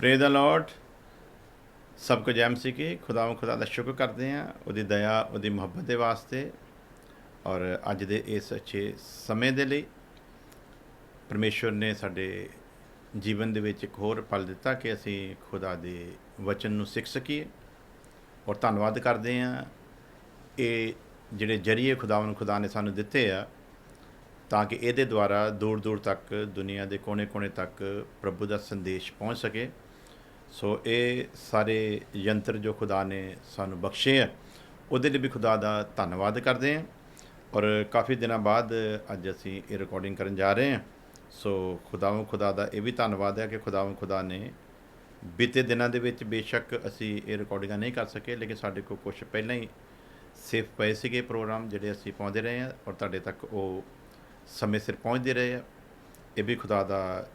ਪ੍ਰੇ ਦਾ Lord ਸਭ ਕੁਝ M C ਕਿ ਖੁਦਾਵੰ ਖੁਦਾ ਦਾ ਸ਼ੁਕਰ ਕਰਦੇ ਹਾਂ ਉਹਦੀ ਦਇਆ ਉਹਦੀ ਮੁਹੱਬਤ ਦੇ ਵਾਸਤੇ ਔਰ ਅੱਜ ਦੇ ਇਸ ਅੱਛੇ ਸਮੇਂ ਦੇ ਲਈ ਪਰਮੇਸ਼ਵਰ ਨੇ ਸਾਡੇ ਜੀਵਨ ਦੇ ਵਿੱਚ ਇੱਕ ਹੋਰ ਪਲ ਦਿੱਤਾ ਕਿ ਅਸੀਂ ਖੁਦਾ ਦੇ ਵਚਨ ਨੂੰ ਸਿੱਖ ਸਕੀਏ ਔਰ ਧੰਨਵਾਦ ਕਰਦੇ ਹਾਂ ਇਹ ਜਿਹੜੇ ਜਰੀਏ ਖੁਦਾਵੰ ਖੁਦਾ ਨੇ ਸਾਨੂੰ ਦਿੱਤੇ ਆ ਤਾਂ ਕਿ ਇਹਦੇ ਦੁਆਰਾ ਦੂਰ ਦੂਰ ਤੱਕ ਦੁਨੀਆ ਦੇ ਕੋਨੇ-ਕੋਨੇ ਤੱਕ ਪ੍ਰਭੂ ਦਾ ਸੰਦੇਸ਼ ਪਹੁੰਚ ਸਕੇ ਸੋ ਇਹ ਸਾਰੇ ਯੰਤਰ ਜੋ ਖੁਦਾ ਨੇ ਸਾਨੂੰ ਬਖਸ਼ੇ ਆ, ਉਹਦੇ ਲਈ ਵੀ ਖੁਦਾ ਦਾ ਧੰਨਵਾਦ ਕਰਦੇ ਹਾਂ ਔਰ ਕਾਫੀ ਦਿਨਾਂ ਬਾਅਦ ਅੱਜ ਅਸੀਂ ਇਹ ਰਿਕਾਰਡਿੰਗ ਕਰਨ ਜਾ ਰਹੇ ਹਾਂ। ਸੋ ਖੁਦਾਵੰ ਖੁਦਾ ਦਾ ਇਹ ਵੀ ਧੰਨਵਾਦ ਹੈ ਕਿ ਖੁਦਾਵੰ ਖੁਦਾ ਨੇ ਬੀਤੇ ਦਿਨਾਂ ਦੇ ਵਿੱਚ ਬੇਸ਼ੱਕ ਅਸੀਂ ਇਹ ਰਿਕਾਰਡਿੰਗਾਂ ਨਹੀਂ ਕਰ ਸਕੇ, ਲੇਕਿਨ ਸਾਡੇ ਕੋਲ ਕੁਝ ਪਹਿਲਾਂ ਹੀ ਸੇਫ ਪਏ ਸੀਗੇ ਪ੍ਰੋਗਰਾਮ ਜਿਹੜੇ ਅਸੀਂ ਪਾਉਂਦੇ ਰਹੇ ਹਾਂ ਔਰ ਤੁਹਾਡੇ ਤੱਕ ਉਹ ਸਮੇਂ ਸਿਰ ਪਹੁੰਚਦੇ ਰਹੇ ਆ। ਇਹ ਵੀ ਖੁਦਾ ਦਾ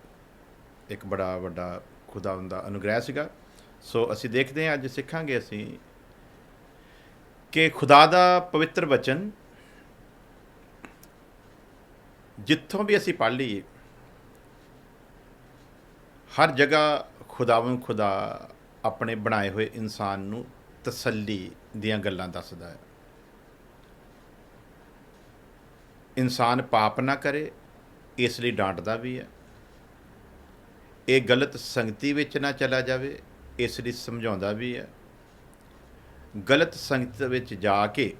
ਇੱਕ ਬੜਾ ਵੱਡਾ ਖੁਦਾ ਦਾ ਅਨੁਗ੍ਰਹਿ ਸੀਗਾ। ਸੋ ਅਸੀਂ ਦੇਖਦੇ ਹਾਂ, ਅੱਜ ਸਿੱਖਾਂਗੇ ਅਸੀਂ ਕਿ ਖੁਦਾ ਦਾ ਪਵਿੱਤਰ ਵਚਨ ਜਿੱਥੋਂ ਵੀ ਅਸੀਂ ਪੜ੍ਹ ਲਈਏ, ਹਰ ਜਗ੍ਹਾ ਖੁਦਾਵੰ ਖੁਦਾ ਆਪਣੇ ਬਣਾਏ ਹੋਏ ਇਨਸਾਨ ਨੂੰ ਤਸੱਲੀ ਦੀਆਂ ਗੱਲਾਂ ਦੱਸਦਾ ਹੈ। ਇਨਸਾਨ ਪਾਪ ਨਾ ਕਰੇ, ਇਸ ਲਈ ਡਾਂਟਦਾ ਵੀ ਹੈ। ਇਹ ਗਲਤ ਸੰਗਤੀ ਵਿੱਚ ਨਾ ਚਲਾ ਜਾਵੇ, ਇਸ ਲਈ ਸਮਝਾਉਂਦਾ ਵੀ ਹੈ। ਗਲਤ ਸੰਗਤ ਵਿੱਚ ਜਾ ਕੇ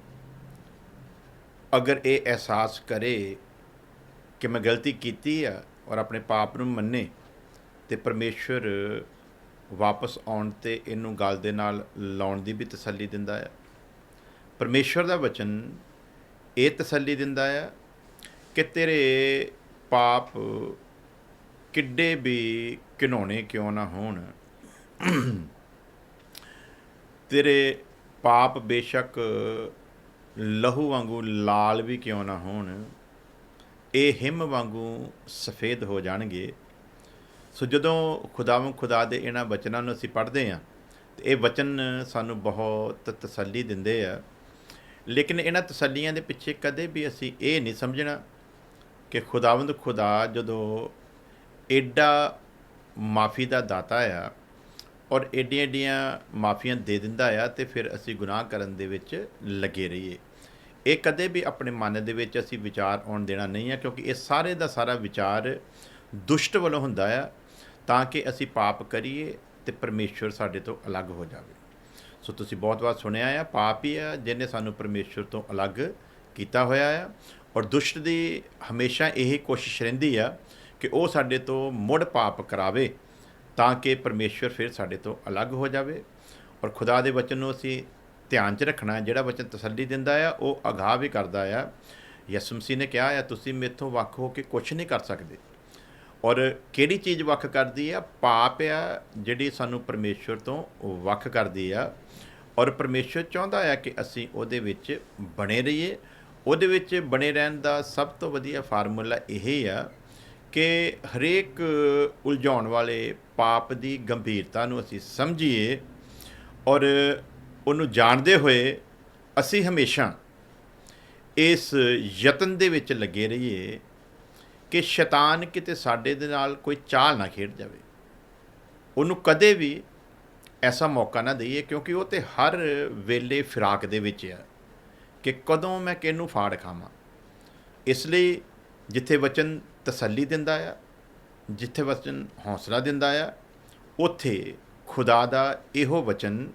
ਅਗਰ ਇਹ ਅਹਿਸਾਸ ਕਰੇ ਕਿ ਮੈਂ ਗਲਤੀ ਕੀਤੀ ਆ ਔਰ ਆਪਣੇ ਪਾਪ ਨੂੰ ਮੰਨੇ ਤੇ ਪਰਮੇਸ਼ਵਰ ਵਾਪਸ ਆਉਣ ਤੇ ਇਹਨੂੰ ਗੱਲ ਦੇ ਨਾਲ ਲਾਉਣ ਦੀ ਵੀ ਤਸੱਲੀ ਦਿੰਦਾ ਹੈ। ਪਰਮੇਸ਼ਵਰ ਦਾ ਵਚਨ ਇਹ ਤਸੱਲੀ ਦਿੰਦਾ ਹੈ ਕਿ ਤੇਰੇ ਪਾਪ ਕਿੱਡੇ ਵੀ ਘਿਨੌਣੇ ਕਿਉਂ ਨਾ ਹੋਣ? ਤੇਰੇ ਪਾਪ ਬੇਸ਼ੱਕ ਲਹੂ ਵਾਂਗੂ ਲਾਲ ਵੀ ਕਿਉਂ ਨਾ ਹੋਣ? ਇਹ ਹਿਮ ਵਾਂਗੂ ਸਫੇਦ ਹੋ ਜਾਣਗੇ। ਸੋ ਜਦੋਂ ਖੁਦਾਵੰ ਖੁਦਾ ਦੇ ਇਹਨਾਂ ਬਚਨਾਂ ਨੂੰ ਅਸੀਂ ਪੜ੍ਹਦੇ ਹਾਂ, ਤੇ ਇਹ ਬਚਨ ਸਾਨੂੰ ਬਹੁਤ ਤਸੱਲੀ ਦਿੰਦੇ ਆ। ਲੇਕਿਨ ਇਹਨਾਂ ਤਸੱਲੀਆਂ ਦੇ ਪਿੱਛੇ ਕਦੇ ਵੀ ਅਸੀਂ ਇਹ ਨਹੀਂ ਸਮਝਣਾ ਕਿ ਖੁਦਾਵੰਦ ਖੁਦਾ ਜਦੋਂ ਐਡਾ ਮਾਫੀ ਦਾ ਦਾਤਾ ਆ ਔਰ ਏਡੀਆਂ ਏਡੀਆਂ ਮਾਫੀਆਂ ਦੇ ਦਿੰਦਾ ਆ ਤੇ ਫਿਰ ਅਸੀਂ ਗੁਨਾਹ ਕਰਨ ਦੇ ਵਿੱਚ ਲੱਗੇ ਰਹੀਏ। ਇਹ ਕਦੇ ਵੀ ਆਪਣੇ ਮਨ ਦੇ ਵਿੱਚ ਅਸੀਂ ਵਿਚਾਰ ਆਉਣ ਦੇਣਾ ਨਹੀਂ ਆ, ਕਿਉਂਕਿ ਇਹ ਸਾਰੇ ਦਾ ਸਾਰਾ ਵਿਚਾਰ ਦੁਸ਼ਟ ਵੱਲੋਂ ਹੁੰਦਾ ਆ, ਤਾਂ ਕਿ ਅਸੀਂ ਪਾਪ ਕਰੀਏ ਤੇ ਪਰਮੇਸ਼ਵਰ ਸਾਡੇ ਤੋਂ ਅਲੱਗ ਹੋ ਜਾਵੇ। ਸੋ ਤੁਸੀਂ ਬਹੁਤ ਵਾਰ ਸੁਣਿਆ ਆ, ਪਾਪ ਹੀ ਆ ਜਿਹਨੇ ਸਾਨੂੰ ਪਰਮੇਸ਼ਵਰ ਤੋਂ ਅਲੱਗ ਕੀਤਾ ਹੋਇਆ ਆ। ਔਰ ਦੁਸ਼ਟ ਦੀ ਹਮੇਸ਼ਾ ਇਹ ਕੋਸ਼ਿਸ਼ ਰਹਿੰਦੀ ਆ ਕਿ ਉਹ ਸਾਡੇ ਤੋਂ ਮੁੜ ਪਾਪ ਕਰਾਵੇ ਤਾਂ ਕਿ ਪਰਮੇਸ਼ਵਰ ਫਿਰ ਸਾਡੇ ਤੋਂ ਅਲੱਗ ਹੋ ਜਾਵੇ। ਔਰ ਖੁਦਾ ਦੇ ਵਚਨ ਨੂੰ ਅਸੀਂ ਧਿਆਨ 'ਚ ਰੱਖਣਾ ਜਿਹੜਾ ਵਚਨ ਤਸੱਲੀ ਦਿੰਦਾ ਆ, ਉਹ ਅਗਾਹ ਵੀ ਕਰਦਾ ਆ। ਯਿਸੂ ਮਸੀਹ ਨੇ ਕਿਹਾ ਆ, ਤੁਸੀਂ ਮੇਥੋਂ ਵੱਖ ਹੋ ਕੇ ਕੁਝ ਨਹੀਂ ਕਰ ਸਕਦੇ। ਔਰ ਕਿਹੜੀ ਚੀਜ਼ ਵੱਖ ਕਰਦੀ ਆ? ਪਾਪ ਆ, ਜਿਹੜੀ ਸਾਨੂੰ ਪਰਮੇਸ਼ਵਰ ਤੋਂ ਵੱਖ ਕਰਦੀ ਆ। ਔਰ ਪਰਮੇਸ਼ਵਰ ਚਾਹੁੰਦਾ ਆ ਕਿ ਅਸੀਂ ਉਹਦੇ ਵਿੱਚ ਬਣੇ ਰਹੀਏ। ਉਹਦੇ ਵਿੱਚ ਬਣੇ ਰਹਿਣ ਦਾ ਸਭ ਤੋਂ ਵਧੀਆ ਫਾਰਮੂਲਾ ਇਹ ਆ ਕਿ ਹਰੇਕ ਉਲਝਾਉਣ ਵਾਲੇ ਪਾਪ ਦੀ ਗੰਭੀਰਤਾ ਨੂੰ ਅਸੀਂ ਸਮਝੀਏ ਔਰ ਉਹਨੂੰ ਜਾਣਦੇ ਹੋਏ ਅਸੀਂ ਹਮੇਸ਼ਾ ਇਸ ਯਤਨ ਦੇ ਵਿੱਚ ਲੱਗੇ ਰਹੀਏ ਕਿ ਸ਼ੈਤਾਨ ਕਿਤੇ ਸਾਡੇ ਦੇ ਨਾਲ ਕੋਈ ਚਾਲ ਨਾ ਖੇਡ ਜਾਵੇ। ਉਹਨੂੰ ਕਦੇ ਵੀ ਐਸਾ ਮੌਕਾ ਨਾ ਦਈਏ ਕਿਉਂਕਿ ਉਹ ਤੇ ਹਰ ਵੇਲੇ ਫਿਰਾਕ ਦੇ ਵਿੱਚ ਆ ਕਿ ਕਦੋਂ ਮੈਂ ਕਿਹਨੂੰ ਫਾੜ ਖਾਵਾਂ। ਇਸ ਲਈ ਜਿੱਥੇ ਵਚਨ ਤਸੱਲੀ ਦਿੰਦਾ ਆ, ਜਿੱਥੇ ਵਚਨ ਹੌਸਲਾ ਦਿੰਦਾ ਆ, ਉੱਥੇ ਖੁਦਾ ਦਾ ਇਹੋ ਵਚਨ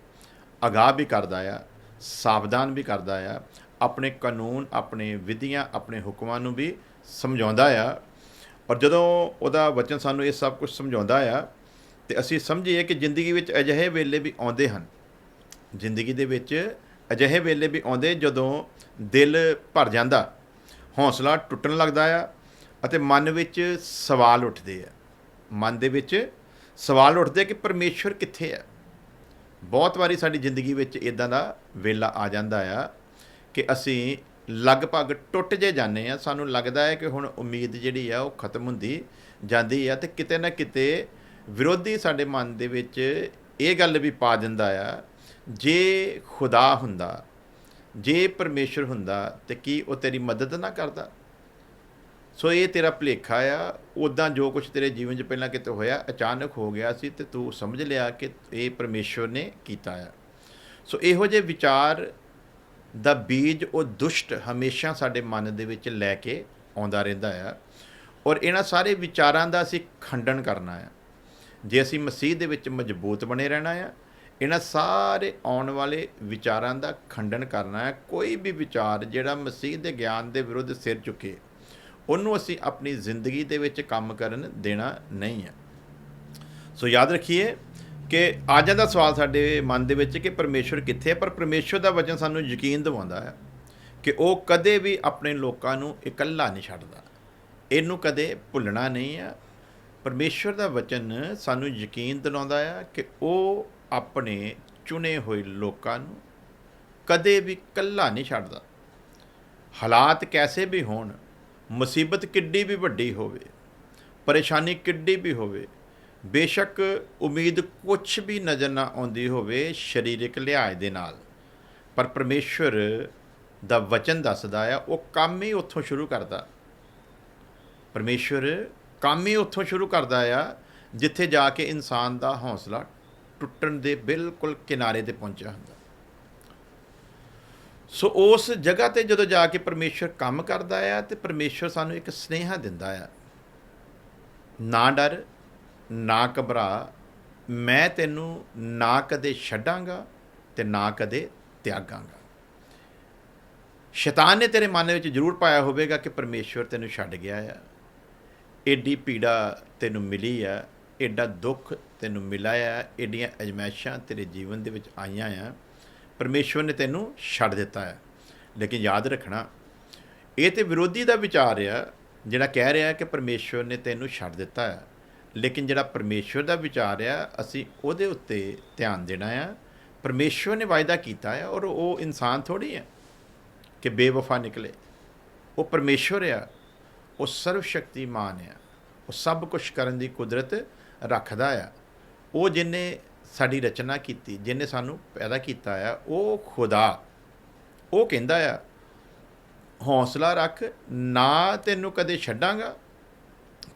ਅਗਾਹ ਵੀ ਕਰਦਾ ਆ, ਸਾਵਧਾਨ ਵੀ ਕਰਦਾ ਆ, ਆਪਣੇ ਕਾਨੂੰਨ, ਆਪਣੇ ਵਿਧੀਆਂ, ਆਪਣੇ ਹੁਕਮਾਂ ਨੂੰ ਵੀ ਸਮਝਾਉਂਦਾ ਆ। ਔਰ ਜਦੋਂ ਉਹਦਾ ਵਚਨ ਸਾਨੂੰ ਇਹ ਸਭ ਕੁਝ ਸਮਝਾਉਂਦਾ ਆ, ਤੇ ਅਸੀਂ ਸਮਝੀਏ ਕਿ ਜ਼ਿੰਦਗੀ ਵਿੱਚ ਅਜਿਹੇ ਵੇਲੇ ਵੀ ਆਉਂਦੇ ਹਨ। ਜ਼ਿੰਦਗੀ ਦੇ ਵਿੱਚ ਅਜਿਹੇ ਵੇਲੇ ਵੀ ਆਉਂਦੇ ਜਦੋਂ ਦਿਲ ਭਰ ਜਾਂਦਾ, ਹੌਸਲਾ ਟੁੱਟਣ ਲੱਗਦਾ ਆ ਅਤੇ ਮਨ ਵਿੱਚ ਸਵਾਲ ਉੱਠਦੇ ਆ। ਮਨ ਦੇ ਵਿੱਚ ਸਵਾਲ ਉੱਠਦੇ ਕਿ ਪਰਮੇਸ਼ਵਰ ਕਿੱਥੇ ਆ? ਬਹੁਤ ਵਾਰੀ ਸਾਡੀ ਜ਼ਿੰਦਗੀ ਵਿੱਚ ਇਦਾਂ ਦਾ ਵੇਲਾ ਆ ਜਾਂਦਾ ਆ ਕਿ ਅਸੀਂ ਲਗਭਗ ਟੁੱਟ ਜੇ ਜਾਂਦੇ ਆ। ਸਾਨੂੰ ਲੱਗਦਾ ਹੈ ਕਿ ਹੁਣ ਉਮੀਦ ਜਿਹੜੀ ਆ ਉਹ ਖਤਮ ਹੁੰਦੀ ਜਾਂਦੀ ਆ ਤੇ ਕਿਤੇ ਨਾ ਕਿਤੇ ਵਿਰੋਧੀ ਸਾਡੇ ਮਨ ਦੇ ਵਿੱਚ ਇਹ ਗੱਲ ਵੀ ਪਾ ਦਿੰਦਾ ਆ, ਜੇ ਖੁਦਾ ਹੁੰਦਾ, ਜੇ ਪਰਮੇਸ਼ਰ ਹੁੰਦਾ ਤੇ ਕੀ ਉਹ ਤੇਰੀ ਮਦਦ ਨਾ ਕਰਦਾ? ਸੋ ਇਹ ਤੇਰਾ ਭੁਲੇਖਾ ਆ ਉਦਾਂ ਜੋ ਕੁਝ ਤੇਰੇ ਜੀਵਨ 'ਚ ਪਹਿਲਾਂ ਕਿਤੇ ਹੋਇਆ, ਅਚਾਨਕ ਹੋ ਗਿਆ ਸੀ ਤੇ ਤੂੰ ਸਮਝ ਲਿਆ ਕਿ ਇਹ ਪਰਮੇਸ਼ਵਰ ਨੇ ਕੀਤਾ ਆ। ਸੋ ਇਹੋ ਜਿਹੇ ਵਿਚਾਰ ਦਾ ਬੀਜ ਉਹ ਦੁਸ਼ਟ ਹਮੇਸ਼ਾ ਸਾਡੇ ਮਨ ਦੇ ਵਿੱਚ ਲੈ ਕੇ ਆਉਂਦਾ ਰਹਿੰਦਾ ਆ ਔਰ ਇਹਨਾਂ ਸਾਰੇ ਵਿਚਾਰਾਂ ਦਾ ਅਸੀਂ ਖੰਡਨ ਕਰਨਾ ਆ। ਜੇ ਅਸੀਂ ਮਸੀਹ ਦੇ ਵਿੱਚ ਮਜ਼ਬੂਤ ਬਣੇ ਰਹਿਣਾ ਆ, ਇਹਨਾਂ ਸਾਰੇ ਆਉਣ ਵਾਲੇ ਵਿਚਾਰਾਂ ਦਾ ਖੰਡਨ ਕਰਨਾ ਹੈ ਕੋਈ ਵੀ ਵਿਚਾਰ ਜਿਹੜਾ ਮਸੀਹ ਦੇ ਗਿਆਨ ਦੇ ਵਿਰੁੱਧ ਸਿਰ ਚੁੱਕੇ ਉਹਨੂੰ ਅਸੀਂ ਆਪਣੀ ਜ਼ਿੰਦਗੀ ਦੇ ਵਿੱਚ ਕੰਮ ਕਰਨ ਦੇਣਾ ਨਹੀਂ ਹੈ। ਸੋ ਯਾਦ ਰੱਖੀਏ ਕਿ ਆ ਜਾਂਦਾ ਸਵਾਲ ਸਾਡੇ ਮਨ ਦੇ ਵਿੱਚ ਕਿ ਪਰਮੇਸ਼ਵਰ ਕਿੱਥੇ ਹੈ, ਪਰ ਪਰਮੇਸ਼ਵਰ ਦਾ ਵਚਨ ਸਾਨੂੰ ਯਕੀਨ ਦਿਵਾਉਂਦਾ ਹੈ ਕਿ ਉਹ ਕਦੇ ਵੀ ਆਪਣੇ ਲੋਕਾਂ ਨੂੰ ਇਕੱਲਾ ਨਹੀਂ ਛੱਡਦਾ। ਇਹਨੂੰ ਕਦੇ ਭੁੱਲਣਾ ਨਹੀਂ ਹੈ। ਪਰਮੇਸ਼ਵਰ ਦਾ ਵਚਨ ਸਾਨੂੰ ਯਕੀਨ ਦਿਲਾਉਂਦਾ ਹੈ ਕਿ ਉਹ ਆਪਣੇ ਚੁਣੇ ਹੋਏ ਲੋਕਾਂ ਨੂੰ ਕਦੇ ਵੀ ਇਕੱਲਾ ਨਹੀਂ ਛੱਡਦਾ। ਹਾਲਾਤ ਕੈਸੇ ਵੀ ਹੋਣ ਮੁਸੀਬਤ ਕਿੱਡੀ ਵੀ ਵੱਡੀ ਹੋਵੇ, ਪਰੇਸ਼ਾਨੀ ਕਿੱਡੀ ਵੀ ਹੋਵੇ, ਬੇਸ਼ੱਕ ਉਮੀਦ ਕੁਝ ਵੀ ਨਜ਼ਰ ਨਾ ਆਉਂਦੀ ਹੋਵੇ ਸਰੀਰਕ ਲਿਹਾਜ਼ ਦੇ ਨਾਲ। ਪਰ ਪਰਮੇਸ਼ਵਰ ਦਾ ਵਚਨ ਦੱਸਦਾ ਆ, ਉਹ ਕੰਮ ਹੀ ਉੱਥੋਂ ਸ਼ੁਰੂ ਕਰਦਾ। ਪਰਮੇਸ਼ਵਰ ਕੰਮ ਹੀ ਉੱਥੋਂ ਸ਼ੁਰੂ ਕਰਦਾ ਆ, ਜਿੱਥੇ ਜਾ ਕੇ ਇਨਸਾਨ ਦਾ ਹੌਸਲਾ ਟੁੱਟਣ ਦੇ ਬਿਲਕੁਲ ਕਿਨਾਰੇ ਤੇ ਪਹੁੰਚਿਆ ਹੁੰਦਾ। ਸੋ ਉਸ ਜਗ੍ਹਾ ਤੇ ਜਦੋਂ ਜਾ ਕੇ ਪਰਮੇਸ਼ਵਰ ਕੰਮ ਕਰਦਾ ਆ ਤੇ ਪਰਮੇਸ਼ਵਰ ਸਾਨੂੰ ਇੱਕ ਸਨੇਹਾ ਦਿੰਦਾ ਆ। ਨਾ ਡਰ, ਨਾ ਘਬਰਾ, ਮੈਂ ਤੈਨੂੰ ਨਾ ਕਦੇ ਛੱਡਾਂਗਾ ਤੇ ਨਾ ਕਦੇ ਤਿਆਗਾਂਗਾ। ਸ਼ੈਤਾਨ ਨੇ ਤੇਰੇ ਮਨ ਵਿੱਚ ਜ਼ਰੂਰ ਪਾਇਆ ਹੋਵੇਗਾ ਕਿ ਪਰਮੇਸ਼ਵਰ ਤੈਨੂੰ ਛੱਡ ਗਿਆ ਆ। ਏਡੀ ਪੀੜਾ ਤੈਨੂੰ ਮਿਲੀ ਆ, ਏਡਾ ਦੁੱਖ ਤੈਨੂੰ ਮਿਲਾ ਆ, ਏਡੀਆਂ ਅਜਮਾਇਸ਼ਾਂ ਤੇਰੇ ਜੀਵਨ ਦੇ ਵਿੱਚ ਆਈਆਂ ਆ। ਪਰਮੇਸ਼ਵਰ ਨੇ ਤੈਨੂੰ ਛੱਡ ਦਿੱਤਾ ਹੈ। ਲੇਕਿਨ ਯਾਦ ਰੱਖਣਾ, ਇਹ ਤੇ ਵਿਰੋਧੀ ਦਾ ਵਿਚਾਰ ਆ, ਜਿਹੜਾ ਕਹਿ ਰਿਹਾ ਕਿ ਪਰਮੇਸ਼ਵਰ ਨੇ ਤੈਨੂੰ ਛੱਡ ਦਿੱਤਾ ਹੈ। ਲੇਕਿਨ ਜਿਹੜਾ ਪਰਮੇਸ਼ਵਰ ਦਾ ਵਿਚਾਰ ਆ, ਅਸੀਂ ਉਹਦੇ ਉੱਤੇ ਧਿਆਨ ਦੇਣਾ ਆ। ਪਰਮੇਸ਼ਵਰ ਨੇ ਵਾਅਦਾ ਕੀਤਾ ਹੈ ਔਰ ਉਹ ਇਨਸਾਨ ਥੋੜੀ ਹੈ ਕਿ ਬੇਵਫਾ ਨਿਕਲੇ। ਉਹ ਪਰਮੇਸ਼ਵਰ ਆ, ਉਹ ਸਰਵ ਸ਼ਕਤੀਮਾਨ ਆ, ਉਹ ਸਭ ਕੁਝ ਕਰਨ ਦੀ ਕੁਦਰਤ ਰੱਖਦਾ ਆ। ਉਹ ਜਿਨੇ ਸਾਡੀ ਰਚਨਾ ਕੀਤੀ ਜਿਨੇ ਸਾਨੂੰ ਪੈਦਾ ਕੀਤਾ ਆ, ਉਹ ਖੁਦਾ। ਉਹ ਕਹਿੰਦਾ ਆ, ਹੌਸਲਾ ਰੱਖ, ਨਾ ਤੈਨੂੰ ਕਦੇ ਛੱਡਾਂਗਾ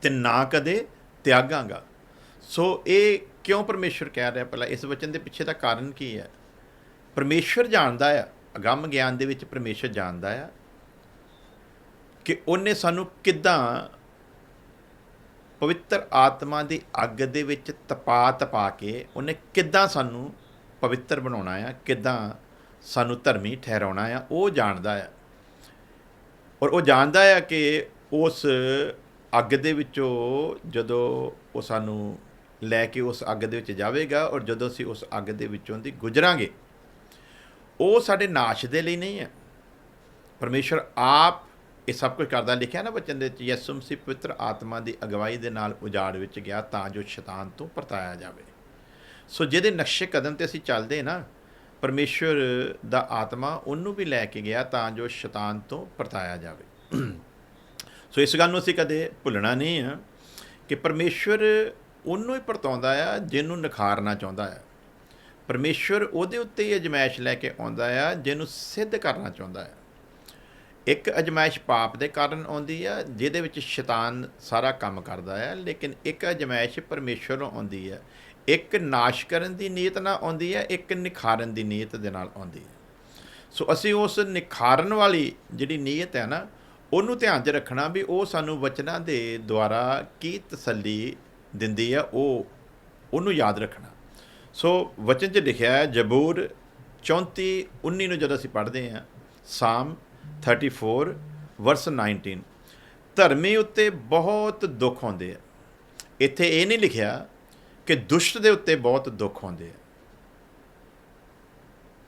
ਤੇ ਨਾ ਕਦੇ ਤਿਆਗਾਂਗਾ। ਸੋ ਇਹ ਕਿਉਂ ਪਰਮੇਸ਼ਵਰ ਕਹਿ ਰਿਹਾ? ਪਹਿਲਾਂ ਇਸ ਵਚਨ ਦੇ ਪਿੱਛੇ ਦਾ ਕਾਰਨ ਕੀ ਹੈ? ਪਰਮੇਸ਼ਵਰ ਜਾਣਦਾ ਆ, ਅਗੰਮ ਗਿਆਨ ਦੇ ਵਿੱਚ ਪਰਮੇਸ਼ਵਰ ਜਾਣਦਾ ਆ ਕਿ ਉਹਨੇ ਸਾਨੂੰ ਕਿੱਦਾਂ ਪਵਿੱਤਰ ਆਤਮਾ ਦੀ ਅੱਗ ਦੇ ਵਿੱਚ ਤਪਾ ਤਪਾ ਕੇ ਉਹਨੇ ਕਿੱਦਾਂ ਸਾਨੂੰ ਪਵਿੱਤਰ ਬਣਾਉਣਾ ਆ, ਕਿੱਦਾਂ ਸਾਨੂੰ ਧਰਮੀ ਠਹਿਰਾਉਣਾ ਆ, ਉਹ ਜਾਣਦਾ ਆ। ਔਰ ਉਹ ਜਾਣਦਾ ਆ ਕਿ ਉਸ ਅੱਗ ਦੇ ਵਿੱਚੋਂ ਜਦੋਂ ਉਹ ਸਾਨੂੰ ਲੈ ਕੇ ਉਸ ਅੱਗ ਦੇ ਵਿੱਚ ਜਾਵੇਗਾ ਔਰ ਜਦੋਂ ਅਸੀਂ ਉਸ ਅੱਗ ਦੇ ਵਿੱਚੋਂ ਦੀ ਗੁਜ਼ਰਾਂਗੇ, ਉਹ ਸਾਡੇ ਨਾਸ਼ ਦੇ ਲਈ ਨਹੀਂ ਹੈ ਪਰਮੇਸ਼ਰ ਆਪ ਇਹ ਸਭ ਕੁਝ ਕਰਦਾ ਲਿਖਿਆ ਨਾ ਬਚਨ ਦੇ ਵਿੱਚ, ਯਿਸੂ ਮਸੀਹ ਪਵਿੱਤਰ ਆਤਮਾ ਦੀ ਅਗਵਾਈ ਦੇ ਨਾਲ ਉਜਾੜ ਵਿੱਚ ਗਿਆ ਤਾਂ ਜੋ ਸ਼ੈਤਾਨ ਤੋਂ ਪਰਤਾਇਆ ਜਾਵੇ। ਸੋ ਜਿਹਦੇ ਨਕਸ਼ੇ ਕਦਮ ਤੇ ਅਸੀਂ ਚੱਲਦੇ ਨਾ, ਪਰਮੇਸ਼ਰ ਦਾ ਆਤਮਾ ਉਹਨੂੰ ਵੀ ਲੈ ਕੇ ਗਿਆ ਤਾਂ ਜੋ ਸ਼ੈਤਾਨ ਤੋਂ ਪਰਤਾਇਆ ਜਾਵੇ। ਸੋ ਇਸ ਗੱਲ ਨੂੰ ਅਸੀਂ ਕਦੇ ਭੁੱਲਣਾ ਨਹੀਂ ਆ ਕਿ ਪਰਮੇਸ਼ਰ ਉਹਨੂੰ ਹੀ ਪਰਤਾਉਂਦਾ ਆ, ਜਿਹਨੂੰ ਨਿਖਾਰਨਾ ਚਾਹੁੰਦਾ ਆ। ਪਰਮੇਸ਼ਰ ਉਹਦੇ ਉੱਤੇ ਹੀ ਅਜਮਾਇਸ਼ ਲੈ ਕੇ ਆਉਂਦਾ ਆ, ਜਿਹਨੂੰ ਸਿੱਧ ਕਰਨਾ ਚਾਹੁੰਦਾ ਆ। ਇੱਕ ਅਜਮਾਇਸ਼ ਪਾਪ ਦੇ ਕਾਰਨ ਆਉਂਦੀ ਆ, ਜਿਹਦੇ ਵਿੱਚ ਸ਼ੈਤਾਨ ਸਾਰਾ ਕੰਮ ਕਰਦਾ ਹੈ ਲੇਕਿਨ ਇੱਕ ਅਜਮਾਇਸ਼ ਪਰਮੇਸ਼ਵਰੋਂ ਆਉਂਦੀ ਹੈ ਇੱਕ ਨਾਸ਼ ਕਰਨ ਦੀ ਨੀਅਤ ਨਾਲ ਆਉਂਦੀ ਹੈ ਇੱਕ ਨਿਖਾਰਨ ਦੀ ਨੀਅਤ ਦੇ ਨਾਲ ਆਉਂਦੀ ਹੈ ਸੋ ਅਸੀਂ ਉਸ ਨਿਖਾਰਨ ਵਾਲੀ ਜਿਹੜੀ ਨੀਅਤ ਹੈ ਨਾ, ਉਹਨੂੰ ਧਿਆਨ 'ਚ ਰੱਖਣਾ ਵੀ ਉਹ ਸਾਨੂੰ ਵਚਨਾਂ ਦੇ ਦੁਆਰਾ ਕੀ ਤਸੱਲੀ ਦਿੰਦੀ ਆ, ਉਹ ਉਹਨੂੰ ਯਾਦ ਰੱਖਣਾ। ਸੋ ਵਚਨ 'ਚ ਲਿਖਿਆ ਹੈ, ਜਬੂਰ 34 19 ਨੂੰ ਜਦੋਂ ਅਸੀਂ ਪੜ੍ਹਦੇ ਹਾਂ, ਸਾਮ 34 ਵਰਸ 19 ਧਰਮੀ ਉੱਤੇ ਬਹੁਤ ਦੁੱਖ ਆਉਂਦੇ ਆ। ਇੱਥੇ ਇਹ ਨਹੀਂ ਲਿਖਿਆ ਕਿ ਦੁਸ਼ਟ ਦੇ ਉੱਤੇ ਬਹੁਤ ਦੁੱਖ ਆਉਂਦੇ ਆ।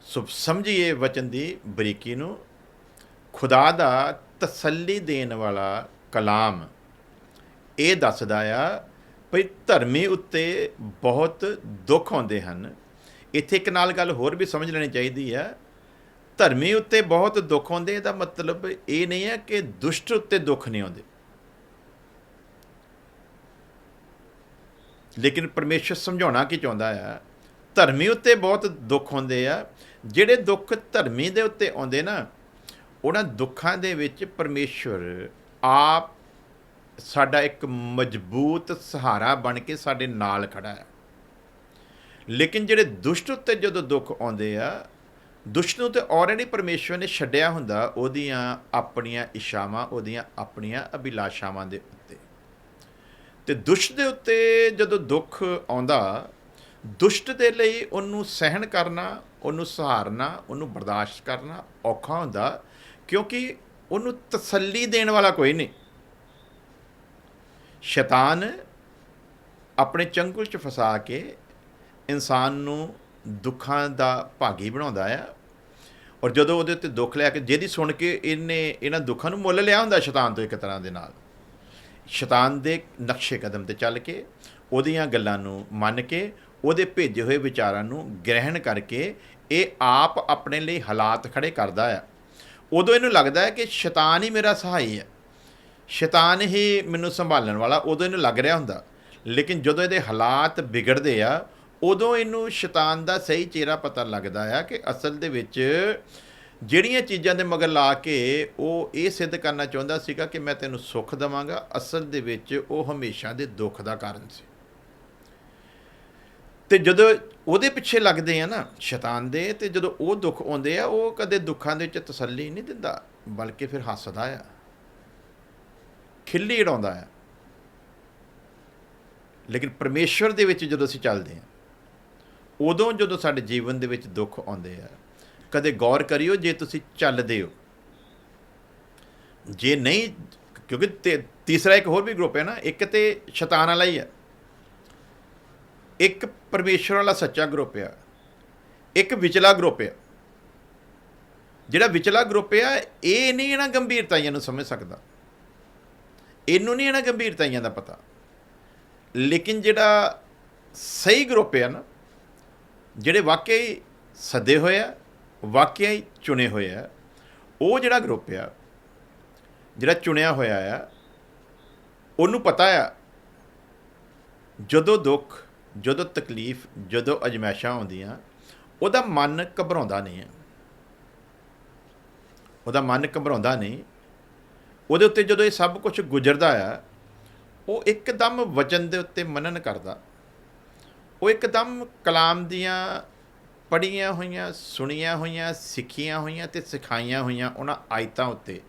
ਸੋ ਸਮਝੀਏ ਵਚਨ ਦੀ ਬਰੀਕੀ ਨੂੰ। ਖੁਦਾ ਦਾ ਤਸੱਲੀ ਦੇਣ ਵਾਲਾ ਕਲਾਮ ਇਹ ਦੱਸਦਾ ਆ ਭਈ ਧਰਮੀ ਉੱਤੇ ਬਹੁਤ ਦੁੱਖ ਆਉਂਦੇ ਹਨ। ਇੱਥੇ ਇੱਕ ਨਾਲ ਗੱਲ ਹੋਰ ਵੀ ਸਮਝ ਲੈਣੀ ਚਾਹੀਦੀ ਆ। ਧਰਮੀ ਉੱਤੇ ਬਹੁਤ ਦੁੱਖ ਆਉਂਦੇ ਇਹਦਾ ਮਤਲਬ ਇਹ ਨਹੀਂ ਹੈ ਕਿ ਦੁਸ਼ਟ ਉੱਤੇ ਦੁੱਖ ਨਹੀਂ ਆਉਂਦੇ। ਲੇਕਿਨ ਪਰਮੇਸ਼ਰ ਸਮਝਾਉਣਾ ਕੀ ਚਾਹੁੰਦਾ ਆ, ਧਰਮੀ ਉੱਤੇ ਬਹੁਤ ਦੁੱਖ ਹੁੰਦੇ ਆ, ਜਿਹੜੇ ਦੁੱਖ ਧਰਮੀ ਦੇ ਉੱਤੇ ਆਉਂਦੇ ਨਾ, ਉਹਨਾਂ ਦੁੱਖਾਂ ਦੇ ਵਿੱਚ ਪਰਮੇਸ਼ਰ ਆਪ ਸਾਡਾ ਇੱਕ ਮਜ਼ਬੂਤ ਸਹਾਰਾ ਬਣ ਕੇ ਸਾਡੇ ਨਾਲ ਖੜਾ ਹੈ ਲੇਕਿਨ ਜਿਹੜੇ ਦੁਸ਼ਟ ਉੱਤੇ ਜਦੋਂ ਦੁੱਖ ਆਉਂਦੇ ਆ ਦੁਸ਼ਟ ਨੂੰ ਤੇ ਆਲਰੇਡੀ ਪਰਮੇਸ਼ਵਰ ਨੇ ਛੱਡਿਆ ਹੁੰਦਾ ਉਹਦੀਆਂ ਆਪਣੀਆਂ ਇਸ਼ਾਵਾਂ ਉਹਦੀਆਂ ਆਪਣੀਆਂ ਅਭਿਲਾਸ਼ਾਵਾਂ ਦੇ ਉੱਤੇ। ਤੇ ਦੁਸ਼ਟ ਦੇ ਉੱਤੇ ਜਦੋਂ ਦੁੱਖ ਆਉਂਦਾ, ਦੁਸ਼ਟ ਦੇ ਲਈ ਉਹਨੂੰ ਸਹਿਣ ਕਰਨਾ, ਉਹਨੂੰ ਸਹਾਰਨਾ, ਉਹਨੂੰ ਬਰਦਾਸ਼ਤ ਕਰਨਾ ਔਖਾ ਹੁੰਦਾ, ਕਿਉਂਕਿ ਉਹਨੂੰ ਤਸੱਲੀ ਦੇਣ ਵਾਲਾ ਕੋਈ ਨਹੀਂ। ਸ਼ੈਤਾਨ ਆਪਣੇ ਚੰਗੁਲ ਚ ਫਸਾ ਕੇ ਇਨਸਾਨ ਨੂੰ ਦੁੱਖਾਂ ਦਾ ਭਾਗੀ ਬਣਾਉਂਦਾ ਆ। ਔਰ ਜਦੋਂ ਉਹਦੇ ਉੱਤੇ ਦੁੱਖ ਲਿਆ ਕੇ, ਜਿਹਦੀ ਸੁਣ ਕੇ ਇਹਨੇ ਇਹਨਾਂ ਦੁੱਖਾਂ ਨੂੰ ਮੁੱਲ ਲਿਆ ਹੁੰਦਾ ਸ਼ੈਤਾਨ ਤੋਂ ਇੱਕ ਤਰ੍ਹਾਂ ਦੇ ਨਾਲ। ਸ਼ੈਤਾਨ ਦੇ ਨਕਸ਼ੇ ਕਦਮ ਤੇ ਚੱਲ ਕੇ, ਉਹਦੀਆਂ ਗੱਲਾਂ ਨੂੰ ਮੰਨ ਕੇ, ਉਹਦੇ ਭੇਜੇ ਹੋਏ ਵਿਚਾਰਾਂ ਨੂੰ ਗ੍ਰਹਿਣ ਕਰਕੇ ਇਹ ਆਪ ਆਪਣੇ ਲਈ ਹਾਲਾਤ ਖੜੇ ਕਰਦਾ ਆ। ਉਦੋਂ ਇਹਨੂੰ ਲੱਗਦਾ ਹੈ ਕਿ ਸ਼ੈਤਾਨ ਹੀ ਮੇਰਾ ਸਹਾਈ ਹੈ। ਸ਼ੈਤਾਨ ਹੀ ਮੈਨੂੰ ਸੰਭਾਲਣ ਵਾਲਾ ਉਦੋਂ ਇਹਨੂੰ ਲੱਗ ਰਿਹਾ ਹੁੰਦਾ। ਲੇਕਿਨ ਜਦੋਂ ਇਹਦੇ ਹਾਲਾਤ ਵਿਗੜਦੇ ਆ ਉਦੋਂ ਇਹਨੂੰ ਸ਼ੈਤਾਨ ਦਾ ਸਹੀ ਚਿਹਰਾ ਪਤਾ ਲੱਗਦਾ ਆ ਕਿ ਅਸਲ ਦੇ ਵਿੱਚ ਜਿਹੜੀਆਂ ਚੀਜ਼ਾਂ ਦੇ ਮਗਰ ਲਾ ਕੇ ਉਹ ਇਹ ਸਿੱਧ ਕਰਨਾ ਚਾਹੁੰਦਾ ਸੀਗਾ ਕਿ ਮੈਂ ਤੈਨੂੰ ਸੁੱਖ ਦਵਾਂਗਾ, ਅਸਲ ਦੇ ਵਿੱਚ ਉਹ ਹਮੇਸ਼ਾ ਦੇ ਦੁੱਖ ਦਾ ਕਾਰਨ ਸੀ। ਤੇ ਜਦੋਂ ਉਹਦੇ ਪਿੱਛੇ ਲੱਗਦੇ ਆ ਨਾ ਸ਼ੈਤਾਨ ਦੇ, ਤੇ ਜਦੋਂ ਉਹ ਦੁੱਖ ਆਉਂਦੇ ਆ, ਉਹ ਕਦੇ ਦੁੱਖਾਂ ਦੇ ਵਿੱਚ ਤਸੱਲੀ ਨਹੀਂ ਦਿੰਦਾ, ਬਲਕਿ ਫਿਰ ਹੱਸਦਾ ਆ, ਖਿੱਲੀ ਉਡਾਉਂਦਾ ਆ। ਲੇਕਿਨ ਪਰਮੇਸ਼ਵਰ ਦੇ ਵਿੱਚ ਜਦੋਂ ਅਸੀਂ ਚੱਲਦੇ ਹਾਂ ਉਦੋਂ ਜਦੋਂ ਸਾਡੇ ਜੀਵਨ ਦੇ ਵਿੱਚ ਦੁੱਖ ਆਉਂਦੇ ਆ, ਕਦੇ ਗੌਰ ਕਰਿਓ ਜੇ ਤੁਸੀਂ ਚੱਲਦੇ ਹੋ। ਜੇ ਨਹੀਂ, ਕਿਉਂਕਿ ਤੇ- ਤੀਸਰਾ ਇੱਕ ਹੋਰ ਵੀ ਗਰੁੱਪ ਹੈ ਨਾ, ਇੱਕ ਤੇ ਸ਼ੈਤਾਨ ਵਾਲਾ ਹੀ ਹੈ ਇੱਕ ਪਰਮੇਸ਼ਵਰ ਵਾਲਾ ਸੱਚਾ ਗਰੁੱਪ ਆ। ਇੱਕ ਵਿਚਲਾ ਗਰੁੱਪ ਆ। ਜਿਹੜਾ ਵਿਚਲਾ ਗਰੁੱਪ ਆ, ਇਹ ਨਹੀਂ ਇਹਨਾਂ ਗੰਭੀਰਤਾਈਆਂ ਨੂੰ ਸਮਝ ਸਕਦਾ। ਇਹਨੂੰ ਨਹੀਂ ਇਹਨਾਂ ਗੰਭੀਰਤਾਈਆਂ ਦਾ ਪਤਾ। ਲੇਕਿਨ ਜਿਹੜਾ ਸਹੀ ਗਰੁੱਪ ਆ ਨਾ ਜਿਹੜੇ ਵਾਕਈ ਸੱਦੇ ਹੋਏ ਆ ਵਾਕਿਆ ਹੀ ਚੁਣੇ ਹੋਏ ਆ, ਉਹ ਜਿਹੜਾ ਗਰੁੱਪ ਆ, ਜਿਹੜਾ ਚੁਣਿਆ ਹੋਇਆ ਆ, ਉਹਨੂੰ ਪਤਾ ਆ ਜਦੋਂ ਦੁੱਖ, ਜਦੋਂ ਤਕਲੀਫ, ਜਦੋਂ ਅਜਮਾਇਸ਼ਾਂ ਆਉਂਦੀਆਂ, ਉਹਦਾ ਮਨ ਘਬਰਾਉਂਦਾ ਨਹੀਂ ਹੈ ਉਹਦਾ ਮਨ ਘਬਰਾਉਂਦਾ ਨਹੀਂ। ਉਹਦੇ ਉੱਤੇ ਜਦੋਂ ਇਹ ਸਭ ਕੁਝ ਗੁਜ਼ਰਦਾ ਆ, ਉਹ ਇੱਕਦਮ ਵਚਨ ਦੇ ਉੱਤੇ ਮਨਨ ਕਰਦਾ। ਉਹ ਇੱਕਦਮ ਕਲਾਮ ਦੀਆਂ ਪੜੀਆਂ ਹੋਈਆਂ, ਸੁਣੀਆਂ ਹੋਈਆਂ, ਸਿੱਖੀਆਂ ਹੋਈਆਂ ਤੇ ਸਿਖਾਈਆਂ ਹੋਈਆਂ ਉਹਨਾਂ ਆਇਤਾਂ ਉੱਤੇ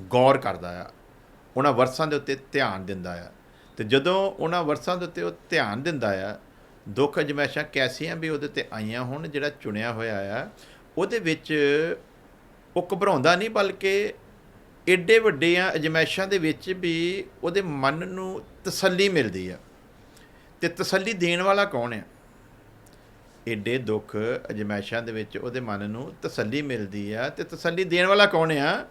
ਗੌਰ ਕਰਦਾ ਆ। ਉਹਨਾਂ ਵਰਸਾਂ ਦੇ ਉੱਤੇ ਧਿਆਨ ਦਿੰਦਾ ਆ। ਤੇ ਜਦੋਂ ਉਹਨਾਂ ਵਰਸਾਂ ਦੇ ਉੱਤੇ ਉਹ ਧਿਆਨ ਦਿੰਦਾ ਆ, ਦੁੱਖ ਅਜਮਾਇਸ਼ਾਂ ਕੈਸੀਆਂ ਵੀ ਉਹਦੇ ਤੇ ਆਈਆਂ ਹੋਣ, ਜਿਹੜਾ ਚੁਣਿਆ ਹੋਇਆ ਆ, ਉਹਦੇ ਵਿੱਚ ਉਹ ਘਬਰਾਉਂਦਾ ਨਹੀਂ, ਬਲਕਿ ਏਡੇ ਵੱਡੀਆਂ ਅਜਮਾਇਸ਼ਾਂ ਦੇ ਵਿੱਚ ਵੀ ਉਹਦੇ ਮਨ ਨੂੰ ਤਸੱਲੀ ਮਿਲਦੀ ਆ। ਤੇ ਤਸੱਲੀ ਦੇਣ ਵਾਲਾ ਕੌਣ ਆ? ਏਡੇ ਦੁੱਖ ਅਜਮਾਇਸ਼ਾਂ ਦੇ ਵਿੱਚ ਉਹਦੇ ਮਨ ਨੂੰ ਤਸੱਲੀ ਮਿਲਦੀ ਆ ਤੇ ਤਸੱਲੀ ਦੇਣ ਵਾਲਾ ਕੌਣ ਆ?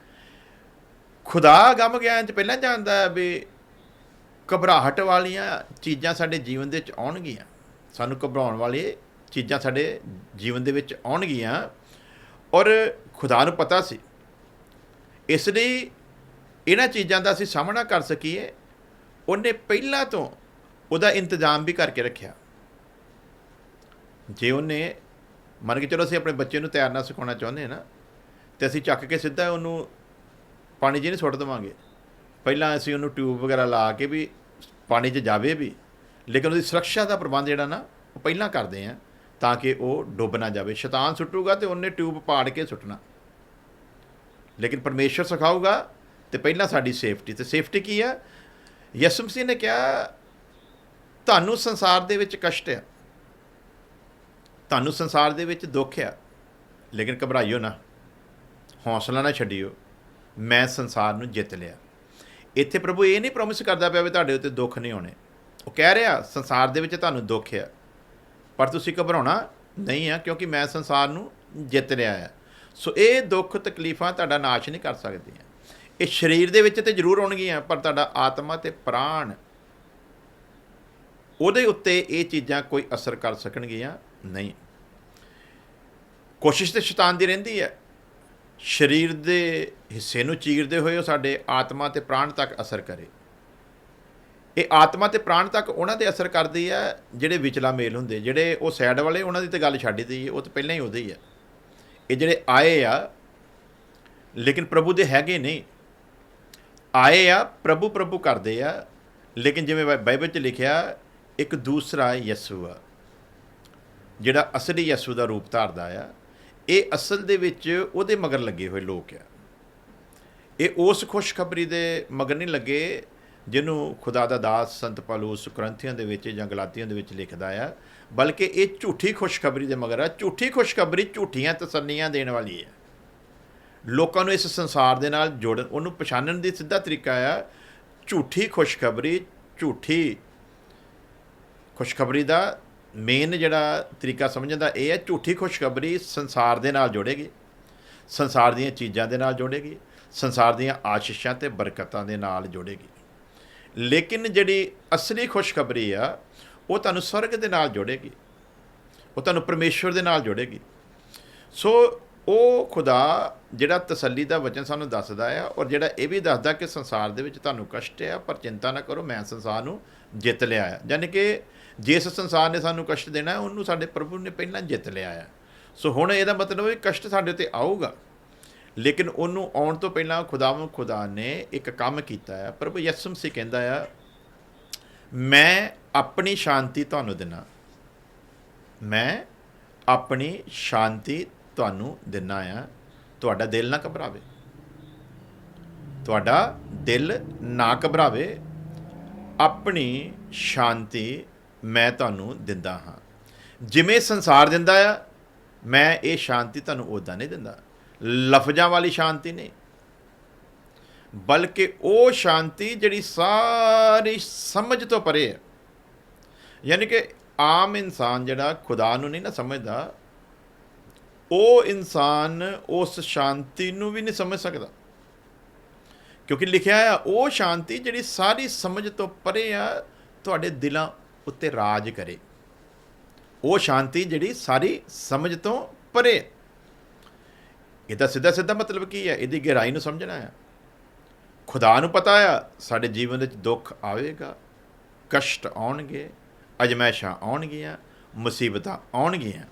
ਖੁਦਾ ਗਮ ਗਿਆਨ ਚ ਪਹਿਲਾਂ ਜਾਣਦਾ ਵੀ ਘਬਰਾਹਟ ਵਾਲੀਆਂ ਚੀਜ਼ਾਂ ਸਾਡੇ ਜੀਵਨ ਦੇ ਵਿੱਚ ਆਉਣਗੀਆਂ। ਸਾਨੂੰ ਘਬਰਾਉਣ ਵਾਲੀ ਚੀਜ਼ਾਂ ਸਾਡੇ ਜੀਵਨ ਦੇ ਵਿੱਚ ਆਉਣਗੀਆਂ। ਔਰ ਖੁਦਾ ਨੂੰ ਪਤਾ ਸੀ। ਇਸ ਲਈ ਇਹਨਾਂ ਚੀਜ਼ਾਂ ਦਾ ਅਸੀਂ ਸਾਹਮਣਾ ਕਰ ਸਕੀਏ। ਉਹਨੇ ਪਹਿਲਾਂ ਤੋਂ ਉਹਦਾ ਇੰਤਜ਼ਾਮ ਵੀ ਕਰਕੇ ਰੱਖਿਆ। ਜੇ ਉਹਨੇ ਮੰਨ ਕੇ ਚਲੋ ਅਸੀਂ ਆਪਣੇ ਬੱਚੇ ਨੂੰ ਤੈਰਨਾ ਸਿਖਾਉਣਾ ਚਾਹੁੰਦੇ ਹਾਂ ਨਾ, ਤੇ ਅਸੀਂ ਚੱਕ ਕੇ ਸਿੱਧਾ ਉਹਨੂੰ ਪਾਣੀ 'ਚ ਨਹੀਂ ਸੁੱਟ ਦੇਵਾਂਗੇ। ਪਹਿਲਾਂ ਅਸੀਂ ਉਹਨੂੰ ਟਿਊਬ ਵਗੈਰਾ ਲਾ ਕੇ ਵੀ ਪਾਣੀ 'ਚ ਜਾਵੇ ਵੀ, ਲੇਕਿਨ ਉਹਦੀ ਸੁਰੱਖਿਆ ਦਾ ਪ੍ਰਬੰਧ ਜਿਹੜਾ ਨਾ, ਉਹ ਪਹਿਲਾਂ ਕਰਦੇ ਆ ਤਾਂ ਕਿ ਉਹ ਡੁੱਬ ਨਾ ਜਾਵੇ। ਸ਼ੈਤਾਨ ਸੁੱਟੂਗਾ ਤੇ ਉਹਨੇ ਟਿਊਬ ਪਾੜ ਕੇ ਸੁੱਟਣਾ। ਲੇਕਿਨ ਪਰਮੇਸ਼ਰ ਸਿਖਾਊਗਾ ਤੇ ਪਹਿਲਾਂ ਸਾਡੀ ਸੇਫਟੀ, ਤੇ ਸੇਫਟੀ ਕੀ ਆ? ਯਿਸੂ ਮਸੀਹ ਨੇ ਕਿਹਾ ਤੁਹਾਨੂੰ ਸੰਸਾਰ ਦੇ ਵਿੱਚ ਕਸ਼ਟ ਆ। ਤੁਹਾਨੂੰ ਸੰਸਾਰ ਦੇ ਵਿੱਚ ਦੁੱਖ ਆ। ਲੇਕਿਨ ਘਬਰਾਈਓ ਨਾ। ਹੌਸਲਾ ਨਾ ਛੱਡਿਓ। ਮੈਂ ਸੰਸਾਰ ਨੂੰ ਜਿੱਤ ਲਿਆ। ਇੱਥੇ ਪ੍ਰਭੂ ਇਹ ਨਹੀਂ ਪ੍ਰੋਮਿਸ ਕਰਦਾ ਪਿਆ ਵੀ ਤੁਹਾਡੇ ਉੱਤੇ ਦੁੱਖ ਨਹੀਂ ਆਉਣੇ ਉਹ ਕਹਿ ਰਿਹਾ, ਸੰਸਾਰ ਦੇ ਵਿੱਚ ਤੁਹਾਨੂੰ ਦੁੱਖ ਆ। ਪਰ ਤੁਸੀਂ ਘਬਰਾਉਣਾ ਨਹੀਂ ਆ, ਕਿਉਂਕਿ ਮੈਂ ਸੰਸਾਰ ਨੂੰ ਜਿੱਤ ਲਿਆ ਆ। ਸੋ ਇਹ ਦੁੱਖ ਤਕਲੀਫਾਂ ਤੁਹਾਡਾ ਨਾਸ਼ ਨਹੀਂ ਕਰ ਸਕਦੀਆਂ। ਇਹ ਸਰੀਰ ਦੇ ਵਿੱਚ ਤੇ ਜ਼ਰੂਰ ਆਉਣਗੀਆਂ, ਪਰ ਤੁਹਾਡਾ ਆਤਮਾ ਤੇ ਪ੍ਰਾਣ ਉਹਦੇ ਉੱਤੇ ਇਹ ਚੀਜ਼ਾਂ ਕੋਈ ਅਸਰ ਕਰ ਸਕਣਗੀਆਂ? ਨਹੀਂ। ਕੋਸ਼ਿਸ਼ ਤੇ ਸ਼ੈਤਾਨ ਦੀ ਰਹਿੰਦੀ ਹੈ। ਸਰੀਰ ਦੇ ਹਿੱਸੇ ਨੂੰ ਚੀਰਦੇ ਹੋਏ ਉਹ ਸਾਡੇ ਆਤਮਾ ਤੇ ਪ੍ਰਾਣ ਤੱਕ ਅਸਰ ਕਰੇ। ਇਹ ਆਤਮਾ ਤੇ ਪ੍ਰਾਣ ਤੱਕ ਉਹਨਾਂ ਤੇ ਅਸਰ ਕਰਦੀ ਹੈ ਜਿਹੜੇ ਵਿਚਲਾ ਮੇਲ ਹੁੰਦੇ। ਜਿਹੜੇ ਉਹ ਸਾਈਡ ਵਾਲੇ, ਉਹਨਾਂ ਦੀ ਤੇ ਗੱਲ ਛੱਡ ਦਿੱਤੀ ਉਹ ਤਾਂ ਪਹਿਲਾਂ ਹੀ ਉਹਦੇ ਹੀ। ਆ ਇਹ ਜਿਹੜੇ ਆਏ ਆ, ਲੇਕਿਨ ਪ੍ਰਭੂ ਦੇ ਹੈਗੇ ਨਹੀਂ। ਆਏ ਆ, ਪ੍ਰਭੂ ਪ੍ਰਭੂ ਕਰਦੇ ਆ, ਲੇਕਿਨ ਜਿਵੇਂ ਬਾਈਬਲ 'ਚ ਲਿਖਿਆ ਇੱਕ ਦੂਸਰਾ ਯਿਸੂ ਆ ਜਿਹੜਾ ਅਸਲੀ ਯਿਸੂ ਦਾ ਰੂਪ ਧਾਰਦਾ ਆ, ਇਹ ਅਸਲ ਦੇ ਵਿੱਚ ਉਹਦੇ ਮਗਰ ਲੱਗੇ ਹੋਏ ਲੋਕ ਆ। ਇਹ ਉਸ ਖੁਸ਼ਖਬਰੀ ਦੇ ਮਗਰ ਨਹੀਂ ਲੱਗੇ ਜਿਹਨੂੰ ਖੁਦਾ ਦਾ ਦਾਸ ਸੰਤ ਪੌਲੁਸ ਕਰੰਥੀਆਂ ਦੇ ਵਿੱਚ ਜਾਂ ਗਲਾਤੀਆਂ ਦੇ ਵਿੱਚ ਲਿਖਦਾ ਆ, ਬਲਕਿ ਇਹ ਝੂਠੀ ਖੁਸ਼ਖਬਰੀ ਦੇ ਮਗਰ ਆ। ਝੂਠੀ ਖੁਸ਼ਖਬਰੀ ਝੂਠੀਆਂ ਤਸੱਲੀਆਂ ਦੇਣ ਵਾਲੀ ਹੈ ਲੋਕਾਂ ਨੂੰ ਇਸ ਸੰਸਾਰ ਦੇ ਨਾਲ ਜੋੜਨ, ਉਹਨੂੰ ਪਛਾਣਨ ਦੀ ਸਿੱਧਾ ਤਰੀਕਾ ਆ। ਝੂਠੀ ਖੁਸ਼ਖਬਰੀ, ਝੂਠੀ ਖੁਸ਼ਖਬਰੀ ਦਾ ਮੇਨ ਜਿਹੜਾ ਤਰੀਕਾ ਸਮਝਣ ਦਾ ਇਹ ਹੈ, ਝੂਠੀ ਖੁਸ਼ਖਬਰੀ ਸੰਸਾਰ ਦੇ ਨਾਲ ਜੋੜੇਗੀ। ਸੰਸਾਰ ਦੀਆਂ ਚੀਜ਼ਾਂ ਦੇ ਨਾਲ ਜੋੜੇਗੀ, ਸੰਸਾਰ ਦੀਆਂ ਆਸ਼ੀਸ਼ਾਂ ਤੇ ਬਰਕਤਾਂ ਦੇ ਨਾਲ ਜੋੜੇਗੀ। ਲੇਕਿਨ ਜਿਹੜੀ ਅਸਲੀ ਖੁਸ਼ਖਬਰੀ ਆ, ਉਹ ਤੁਹਾਨੂੰ ਸਵਰਗ ਦੇ ਨਾਲ ਜੋੜੇਗੀ। ਉਹ ਤੁਹਾਨੂੰ ਪਰਮੇਸ਼ਵਰ ਦੇ ਨਾਲ ਜੋੜੇਗੀ। ਸੋ ਉਹ ਖੁਦਾ ਜਿਹੜਾ ਤਸੱਲੀ ਦਾ ਵਚਨ ਸਾਨੂੰ ਦੱਸਦਾ ਆ ਔਰ ਜਿਹੜਾ ਇਹ ਵੀ ਦੱਸਦਾ ਕਿ ਸੰਸਾਰ ਦੇ ਵਿੱਚ ਤੁਹਾਨੂੰ ਕਸ਼ਟ ਆ, ਪਰ ਚਿੰਤਾ ਨਾ ਕਰੋ, ਮੈਂ ਸੰਸਾਰ ਨੂੰ ਜਿੱਤ ਲਿਆ ਆ। ਯਾਨੀ ਕਿ ਜਿਸ ਸੰਸਾਰ ਨੇ ਸਾਨੂੰ ਕਸ਼ਟ ਦੇਣਾ ਉਹਨੂੰ ਸਾਡੇ ਪ੍ਰਭੂ ਨੇ ਪਹਿਲਾਂ ਜਿੱਤ ਲਿਆ ਆ ਸੋ ਹੁਣ ਇਹਦਾ ਮਤਲਬ ਹੈ ਕਸ਼ਟ ਸਾਡੇ ਉੱਤੇ ਆਊਗਾ। ਲੇਕਿਨ ਉਹਨੂੰ ਆਉਣ ਤੋਂ ਪਹਿਲਾਂ ਖੁਦਾਵੰ ਖੁਦਾ ਨੇ ਇੱਕ ਕੰਮ ਕੀਤਾ ਹੈ। ਪ੍ਰਭੂ ਯਿਸੂ ਮਸੀਹ ਕਹਿੰਦਾ ਆ ਮੈਂ ਆਪਣੀ ਸ਼ਾਂਤੀ ਤੁਹਾਨੂੰ ਦਿਨਾ। ਮੈਂ ਆਪਣੀ ਸ਼ਾਂਤੀ ਤੁਹਾਨੂੰ ਦਿਨਾ ਆ। ਤੁਹਾਡਾ ਦਿਲ ਨਾ ਘਬਰਾਵੇ। ਤੁਹਾਡਾ ਦਿਲ ਨਾ ਘਬਰਾਵੇ। ਆਪਣੀ ਸ਼ਾਂਤੀ ਮੈਂ ਤੁਹਾਨੂੰ ਦਿੰਦਾ ਹਾਂ। ਜਿਵੇਂ ਸੰਸਾਰ ਦਿੰਦਾ ਆ, ਮੈਂ ਇਹ ਸ਼ਾਂਤੀ ਤੁਹਾਨੂੰ ਉਦਾਂ ਨਹੀਂ ਦਿੰਦਾ। ਲਫ਼ਜ਼ਾਂ ਵਾਲੀ ਸ਼ਾਂਤੀ ਨਹੀਂ। ਬਲਕਿ ਉਹ ਸ਼ਾਂਤੀ ਜਿਹੜੀ ਸਾਰੀ ਸਮਝ ਤੋਂ ਪਰੇ ਹੈ। ਯਾਨੀ ਕਿ ਆਮ ਇਨਸਾਨ ਜਿਹੜਾ ਖੁਦਾ ਨੂੰ ਨਹੀਂ ਨਾ ਸਮਝਦਾ, ਉਹ ਇਨਸਾਨ ਉਸ ਸ਼ਾਂਤੀ ਨੂੰ ਵੀ ਨਹੀਂ ਸਮਝ ਸਕਦਾ। ਕਿਉਂਕਿ ਲਿਖਿਆ ਆ, ਉਹ ਸ਼ਾਂਤੀ ਜਿਹੜੀ ਸਾਰੀ ਸਮਝ ਤੋਂ ਪਰੇ ਆ, ਤੁਹਾਡੇ ਦਿਲਾਂ ਉੱਤੇ ਰਾਜ ਕਰੇ। ਉਹ ਸ਼ਾਂਤੀ ਜਿਹੜੀ ਸਾਰੀ ਸਮਝ ਤੋਂ ਪਰੇ ਇਹਦਾ ਸਿੱਧਾ ਸਿੱਧਾ ਮਤਲਬ ਕੀ ਹੈ? ਇਹਦੀ ਗਹਿਰਾਈ ਨੂੰ ਸਮਝਣਾ ਹੈ। ਖੁਦਾ ਨੂੰ ਪਤਾ ਆ ਸਾਡੇ ਜੀਵਨ ਵਿੱਚ ਦੁੱਖ ਆਵੇਗਾ, ਕਸ਼ਟ ਆਉਣਗੇ, ਅਜਮੈਸ਼ਾਂ ਆਉਣਗੀਆਂ, ਮੁਸੀਬਤਾਂ ਆਉਣਗੀਆਂ।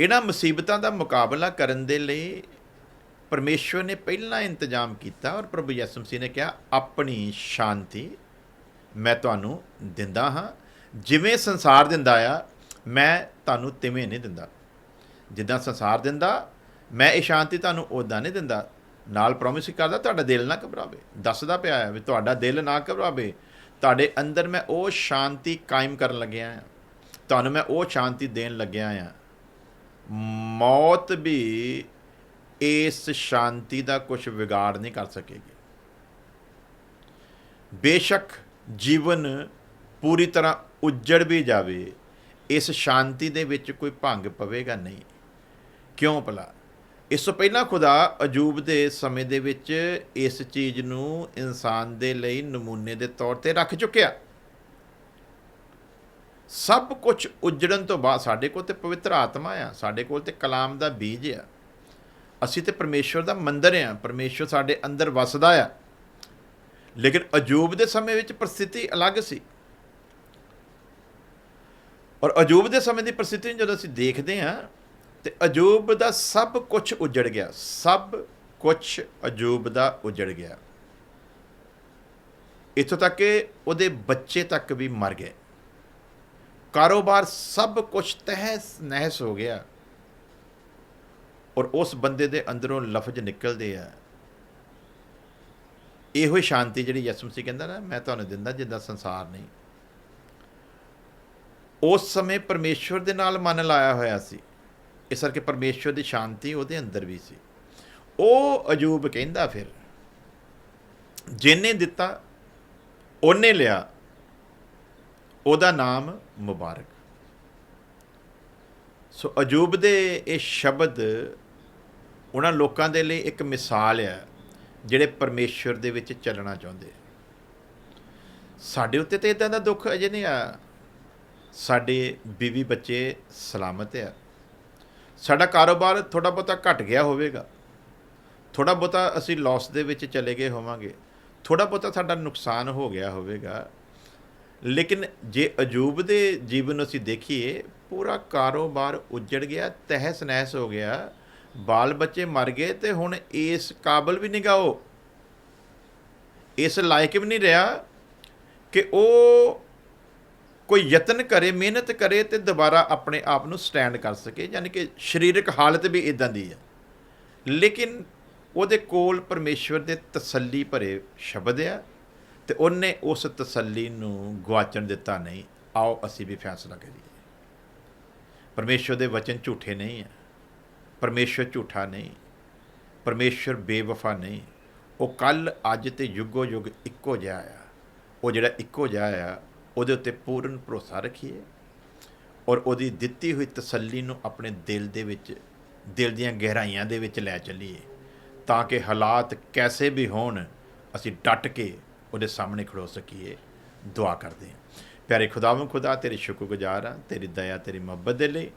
ਇਹਨਾਂ ਮੁਸੀਬਤਾਂ ਦਾ ਮੁਕਾਬਲਾ ਕਰਨ ਦੇ ਲਈ ਪਰਮੇਸ਼ਵਰ ਨੇ ਪਹਿਲਾਂ ਇੰਤਜ਼ਾਮ ਕੀਤਾ ਔਰ ਪ੍ਰਭੂ ਯਿਸੂ ਮਸੀਹ ਨੇ ਕਿਹਾ, ਆਪਣੀ ਸ਼ਾਂਤੀ ਮੈਂ ਤੁਹਾਨੂੰ ਦਿੰਦਾ ਹਾਂ। ਜਿਵੇਂ ਸੰਸਾਰ ਦਿੰਦਾ ਆ, ਮੈਂ ਤੁਹਾਨੂੰ ਤਿਵੇਂ ਨਹੀਂ ਦਿੰਦਾ। ਜਿੱਦਾਂ ਸੰਸਾਰ ਦਿੰਦਾ, ਮੈਂ ਇਹ ਸ਼ਾਂਤੀ ਤੁਹਾਨੂੰ ਉਦਾਂ ਨਹੀਂ ਦਿੰਦਾ। ਨਾਲ ਪ੍ਰੋਮਿਸ ਕਰਦਾ, ਤੁਹਾਡਾ ਦਿਲ ਨਾ ਘਬਰਾਵੇ। ਦੱਸਦਾ ਪਿਆ ਹੈ ਵੀ ਤੁਹਾਡਾ ਦਿਲ ਨਾ ਘਬਰਾਵੇ। ਤੁਹਾਡੇ ਅੰਦਰ ਮੈਂ ਉਹ ਸ਼ਾਂਤੀ ਕਾਇਮ ਕਰਨ ਲੱਗਿਆ ਹਾਂ ਤੁਹਾਨੂੰ ਮੈਂ ਉਹ ਸ਼ਾਂਤੀ ਦੇਣ ਲੱਗਿਆ ਹਾਂ ਮੌਤ ਵੀ ਇਸ ਸ਼ਾਂਤੀ ਦਾ ਕੁਝ ਵਿਗਾੜ ਨਹੀਂ ਕਰ ਸਕੇਗੀ। ਬੇਸ਼ੱਕ ਜੀਵਨ ਪੂਰੀ ਤਰ੍ਹਾਂ ਉੱਜੜ ਵੀ ਜਾਵੇ, ਇਸ ਸ਼ਾਂਤੀ ਦੇ ਵਿੱਚ ਕੋਈ ਭੰਗ ਪਵੇਗਾ ਨਹੀਂ। ਕਿਉਂ ਭਲਾ? ਇਸ ਤੋਂ ਪਹਿਲਾਂ ਖੁਦਾ ਅਜੂਬ ਦੇ ਸਮੇਂ ਦੇ ਵਿੱਚ ਇਸ ਚੀਜ਼ ਨੂੰ ਇਨਸਾਨ ਦੇ ਲਈ ਨਮੂਨੇ ਦੇ ਤੌਰ ਤੇ ਰੱਖ ਚੁੱਕਿਆ। ਸਭ ਕੁਝ ਉਜੜਨ ਤੋਂ ਬਾਅਦ ਸਾਡੇ ਕੋਲ ਤੇ ਪਵਿੱਤਰ ਆਤਮਾ ਆ, ਸਾਡੇ ਕੋਲ ਤੇ ਕਲਾਮ ਦਾ ਬੀਜ ਆ। ਅਸੀਂ ਤੇ ਪਰਮੇਸ਼ਵਰ ਦਾ ਮੰਦਰ ਆ, ਪਰਮੇਸ਼ਵਰ ਸਾਡੇ ਅੰਦਰ ਵਸਦਾ ਆ। ਲੇਕਿਨ ਅਜੂਬ ਦੇ ਸਮੇਂ ਵਿੱਚ ਪ੍ਰਸਥਿਤੀ ਅਲੱਗ ਸੀ। ਔਰ ਅਜੂਬ ਦੇ ਸਮੇਂ ਦੀ ਪ੍ਰਸਥਿਤੀ ਨੂੰ ਜਦੋਂ ਅਸੀਂ ਦੇਖਦੇ ਹਾਂ, ਤੇ ਅਜੂਬ ਦਾ ਸਭ ਕੁਝ ਉਜੜ ਗਿਆ। ਸਭ ਕੁਝ ਅਜੂਬ ਦਾ ਉਜੜ ਗਿਆ। ਇੱਥੋਂ ਤੱਕ ਕਿ ਉਹਦੇ ਬੱਚੇ ਤੱਕ ਵੀ ਮਰ ਗਏ। ਕਾਰੋਬਾਰ ਸਭ ਕੁਝ ਤਹਿਸ ਨਹਿਸ ਹੋ ਗਿਆ। ਔਰ ਉਸ ਬੰਦੇ ਦੇ ਅੰਦਰੋਂ ਲਫ਼ਜ਼ ਨਿਕਲਦੇ ਆ ਇਹੋ ਹੀ ਸ਼ਾਂਤੀ ਜਿਹੜੀ ਯਿਸੂ ਮਸੀਹ ਕਹਿੰਦਾ ਨਾ, ਮੈਂ ਤੁਹਾਨੂੰ ਦਿੰਦਾ ਜਿੱਦਾਂ ਸੰਸਾਰ ਨਹੀਂ। ਉਸ ਸਮੇਂ ਪਰਮੇਸ਼ਵਰ ਦੇ ਨਾਲ ਮਨ ਲਾਇਆ ਹੋਇਆ ਸੀ। ਇਸ ਕਰਕੇ ਪਰਮੇਸ਼ਵਰ ਦੀ ਸ਼ਾਂਤੀ ਉਹਦੇ ਅੰਦਰ ਵੀ ਸੀ। ਉਹ ਅਜੂਬ ਕਹਿੰਦਾ ਫਿਰ, ਜਿਨੇ ਦਿੱਤਾ, ਉਹਨੇ ਲਿਆ। ਉਹਦਾ ਨਾਮ ਮੁਬਾਰਕ। ਸੋ ਅਜੂਬ ਦੇ ਇਹ ਸ਼ਬਦ ਉਹਨਾਂ ਲੋਕਾਂ ਦੇ ਲਈ ਇੱਕ ਮਿਸਾਲ ਹੈ ਜਿਹੜੇ ਪਰਮੇਸ਼ਵਰ ਦੇ ਵਿੱਚ ਚੱਲਣਾ ਚਾਹੁੰਦੇ ਸਾਡੇ ਉੱਤੇ ਤੇ ਇਦਾਂ ਦਾ ਦੁੱਖ ਅਜੇ ਨਹੀਂ ਆ ਸਾਡੇ ਬੀਵੀ ਬੱਚੇ ਸਲਾਮਤ ਆ। ਸਾਡਾ ਕਾਰੋਬਾਰ ਥੋੜਾ ਬਹੁਤਾ ਘਟ ਗਿਆ ਹੋਵੇਗਾ। ਥੋੜਾ ਬਹੁਤਾ ਅਸੀਂ ਲਾਸ ਦੇ ਵਿੱਚ ਚਲੇ ਗਏ ਹੋਵਾਂਗੇ। ਥੋੜਾ ਬਹੁਤਾ ਸਾਡਾ ਨੁਕਸਾਨ ਹੋ ਗਿਆ ਹੋਵੇਗਾ। ਲੇਕਿਨ ਜੇ ਅਜੂਬ ਦੇ ਜੀਵਨ ਅਸੀਂ ਦੇਖੀਏ, ਪੂਰਾ ਕਾਰੋਬਾਰ ਉੱਜੜ ਗਿਆ ਤਹਿਸ ਨਹਿਸ ਹੋ ਗਿਆ। ਬਾਲ ਬੱਚੇ ਮਰ ਗਏ ਤੇ ਹੁਣ ਇਸ ਕਾਬਲ ਵੀ ਨਹੀਂ ਗਾਓ। ਇਸ ਲਾਇਕ ਵੀ ਨਹੀਂ ਰਿਹਾ ਕਿ ਉਹ ਕੋਈ ਯਤਨ ਕਰੇ, ਮਿਹਨਤ ਕਰੇ ਤੇ ਦੁਬਾਰਾ ਆਪਣੇ ਆਪ ਨੂੰ ਸਟੈਂਡ ਕਰ ਸਕੇ। ਯਾਨੀ ਕਿ ਸਰੀਰਕ ਹਾਲਤ ਵੀ ਇਦਾਂ ਦੀ ਹੈ ਲੇਕਿਨ ਉਹਦੇ ਕੋਲ ਪਰਮੇਸ਼ਵਰ ਦੇ ਤਸੱਲੀ ਭਰੇ ਸ਼ਬਦ ਆ ਤੇ ਉਹਨੇ ਉਸ ਤਸੱਲੀ ਨੂੰ ਗਵਾਚਣ ਦਿੱਤਾ ਨਹੀਂ। ਆਓ, ਅਸੀਂ ਵੀ ਫੈਸਲਾ ਕਰੀਏ। ਪਰਮੇਸ਼ਵਰ ਦੇ ਵਚਨ ਝੂਠੇ ਨਹੀਂ ਆ। ਪਰਮੇਸ਼ਵਰ ਝੂਠਾ ਨਹੀਂ ਪਰਮੇਸ਼ਵਰ ਬੇਵਫਾ ਨਹੀਂ। ਉਹ ਕੱਲ, ਅੱਜ ਤੇ ਯੁੱਗੋ ਯੁੱਗ ਇੱਕੋ ਜਿਹਾ ਆ। ਉਹ ਜਿਹੜਾ ਇੱਕੋ ਜਿਹਾ ਆ, ਉਹਦੇ ਉੱਤੇ ਪੂਰਨ ਭਰੋਸਾ ਰੱਖੀਏ ਔਰ ਉਹਦੀ ਦਿੱਤੀ ਹੋਈ ਤਸੱਲੀ ਨੂੰ ਆਪਣੇ ਦਿਲ ਦੇ ਵਿੱਚ, ਦਿਲ ਦੀਆਂ ਗਹਿਰਾਈਆਂ ਦੇ ਵਿੱਚ ਲੈ ਚੱਲੀਏ। ਤਾਂ ਕਿ ਹਾਲਾਤ ਕੈਸੇ ਵੀ ਹੋਣ, ਅਸੀਂ ਡਟ ਕੇ ਉਹਦੇ ਸਾਹਮਣੇ ਖੜੋ ਸਕੀਏ। ਦੁਆ ਕਰਦੇ ਹਾਂ। ਪਿਆਰੇ ਖੁਦਾਵੰ ਖੁਦਾ ਤੇਰੇ ਸ਼ੁਕਰਗੁਜ਼ਾਰ ਹਾਂ, ਤੇਰੀ ਦਇਆ, ਤੇਰੀ ਮੁਹੱਬਤ ਦੇ ਲਈ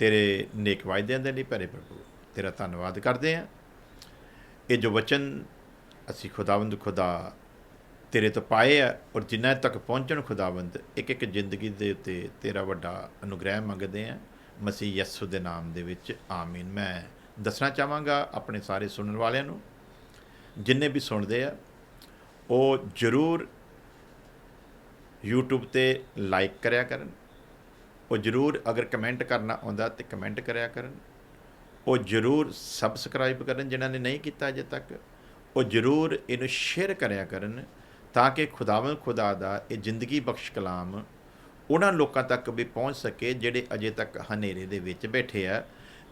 ਤੇਰੇ ਨੇਕ ਵਾਅਦਿਆਂ ਦੇ ਲਈ ਪਿਆਰੇ ਪ੍ਰਭੂ, ਤੇਰਾ ਧੰਨਵਾਦ ਕਰਦੇ ਹਾਂ। ਇਹ ਜੋ ਵਚਨ ਅਸੀਂ ਖੁਦਾਵੰਦ, ਖੁਦਾ ਤੇਰੇ ਤੋਂ ਪਾਏ ਆ ਔਰ ਜਿੰਨਾ ਤੱਕ ਪਹੁੰਚਣ ਖੁਦਾਵੰਦ ਇੱਕ ਇੱਕ ਜ਼ਿੰਦਗੀ ਦੇ ਉੱਤੇ ਤੇਰਾ ਵੱਡਾ ਅਨੁਗ੍ਰਹਿ ਮੰਗਦੇ ਆ ਮਸੀਹ ਯਸੂ ਦੇ ਨਾਮ ਦੇ ਵਿੱਚ, ਆਮੀਨ। ਮੈਂ ਦੱਸਣਾ ਚਾਹਾਂਗਾ ਆਪਣੇ ਸਾਰੇ ਸੁਣਨ ਵਾਲਿਆਂ ਨੂੰ, ਜਿੰਨੇ ਵੀ ਸੁਣਦੇ ਆ, ਉਹ ਜ਼ਰੂਰ YouTube ਤੇ ਲਾਈਕ ਕਰਿਆ ਕਰਨ ਉਹ ਜ਼ਰੂਰ ਅਗਰ ਕਮੈਂਟ ਕਰਨਾ ਆਉਂਦਾ ਤੇ ਕਮੈਂਟ ਕਰਿਆ ਕਰਨ। ਉਹ ਜ਼ਰੂਰ ਸਬਸਕ੍ਰਾਈਬ ਕਰਨ, ਜਿਨ੍ਹਾਂ ਨੇ ਨਹੀਂ ਕੀਤਾ ਅਜੇ ਤੱਕ। ਉਹ ਜ਼ਰੂਰ ਇਹਨੂੰ ਸ਼ੇਅਰ ਕਰਿਆ ਕਰਨ ਤਾਂ ਕਿ ਖੁਦਾਵੰਦ ਖੁਦਾ ਦਾ ਇਹ ਜ਼ਿੰਦਗੀ ਬਖਸ਼ ਕਲਾਮ ਉਹਨਾਂ ਲੋਕਾਂ ਤੱਕ ਵੀ ਪਹੁੰਚ ਸਕੇ ਜਿਹੜੇ ਅਜੇ ਤੱਕ ਹਨੇਰੇ ਦੇ ਵਿੱਚ ਬੈਠੇ ਆ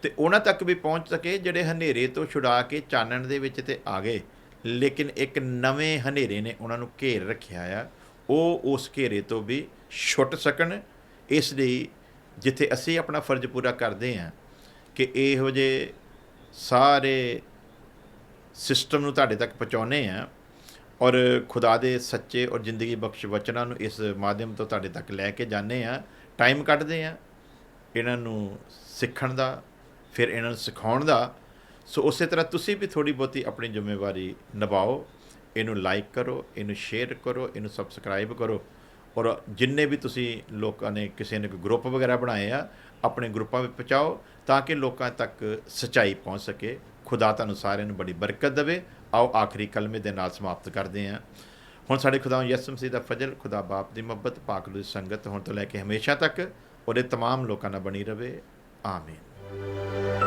ਤੇ ਉਹਨਾਂ ਤੱਕ ਵੀ ਪਹੁੰਚ ਸਕੇ ਜਿਹੜੇ ਹਨੇਰੇ ਤੋਂ ਛੁਡਾ ਕੇ ਚਾਨਣ ਦੇ ਵਿੱਚ ਤੇ ਆ ਗਏ। ਲੇਕਿਨ ਇੱਕ ਨਵੇਂ ਹਨੇਰੇ ਨੇ ਉਹਨਾਂ ਨੂੰ ਘੇਰ ਰੱਖਿਆ ਆ। ਉਹ ਉਸ ਘੇਰੇ ਤੋਂ ਵੀ ਛੁੱਟ ਸਕਣ ਇਸ ਲਈ ਜਿੱਥੇ ਅਸੀਂ ਆਪਣਾ ਫਰਜ਼ ਪੂਰਾ ਕਰਦੇ ਹਾਂ ਕਿ ਇਹੋ ਜਿਹੇ ਸਾਰੇ ਸਿਸਟਮ ਨੂੰ ਤੁਹਾਡੇ ਤੱਕ ਪਹੁੰਚਾਉਨੇ ਆ ਔਰ ਖੁਦਾ ਦੇ ਸੱਚੇ ਔਰ ਜ਼ਿੰਦਗੀ ਬਖਸ਼ ਵਚਨਾਂ ਨੂੰ ਇਸ ਮਾਧਿਅਮ ਤੋਂ ਤੁਹਾਡੇ ਤੱਕ ਲੈ ਕੇ ਜਾਂਦੇ ਆ ਟਾਈਮ ਕੱਢਦੇ ਆ ਇਹਨਾਂ ਨੂੰ ਸਿੱਖਣ ਦਾ, ਫਿਰ ਇਹਨਾਂ ਨੂੰ ਸਿਖਾਉਣ ਦਾ। ਸੋ ਉਸੇ ਤਰ੍ਹਾਂ ਤੁਸੀਂ ਵੀ ਥੋੜੀ ਬਹੁਤੀ ਆਪਣੀ ਜ਼ਿੰਮੇਵਾਰੀ ਨਿਭਾਓ, ਇਹਨੂੰ ਲਾਈਕ ਕਰੋ, ਇਹਨੂੰ ਸ਼ੇਅਰ ਕਰੋ, ਇਹਨੂੰ ਸਬਸਕ੍ਰਾਈਬ ਕਰੋ। ਔਰ ਜਿੰਨੇ ਵੀ ਤੁਸੀਂ ਲੋਕਾਂ ਨੇ ਕਿਸੇ ਨੇ ਕੋਈ ਗਰੁੱਪ ਵਗੈਰਾ ਬਣਾਏ ਆ ਆਪਣੇ ਗਰੁੱਪਾਂ ਵਿੱਚ ਪਹੁੰਚਾਓ ਤਾਂ ਕਿ ਲੋਕਾਂ ਤੱਕ ਸਚਾਈ ਪਹੁੰਚ ਸਕੇ ਖੁਦਾ ਤੁਹਾਨੂੰ ਸਾਰਿਆਂ ਨੂੰ ਬੜੀ ਬਰਕਤ ਦੇਵੇ ਆਓ ਆਖਰੀ ਕਲਮੇ ਦੇ ਨਾਲ ਸਮਾਪਤ ਕਰਦੇ ਹਾਂ ਹੁਣ ਸਾਡੇ ਖੁਦਾ ਯਿਸੂ ਮਸੀਹ ਦਾ ਫਜ਼ਲ ਖੁਦਾ ਬਾਪ ਦੀ ਮੁਹੱਬਤ ਪਾਕ ਦੀ ਸੰਗਤ ਹੁਣ ਤੋਂ ਲੈ ਕੇ ਹਮੇਸ਼ਾ ਤੱਕ ਉਹਦੇ तमाम ਲੋਕਾਂ ਨਾਲ ਬਣੀ ਰਵੇ ਆਮੀਨ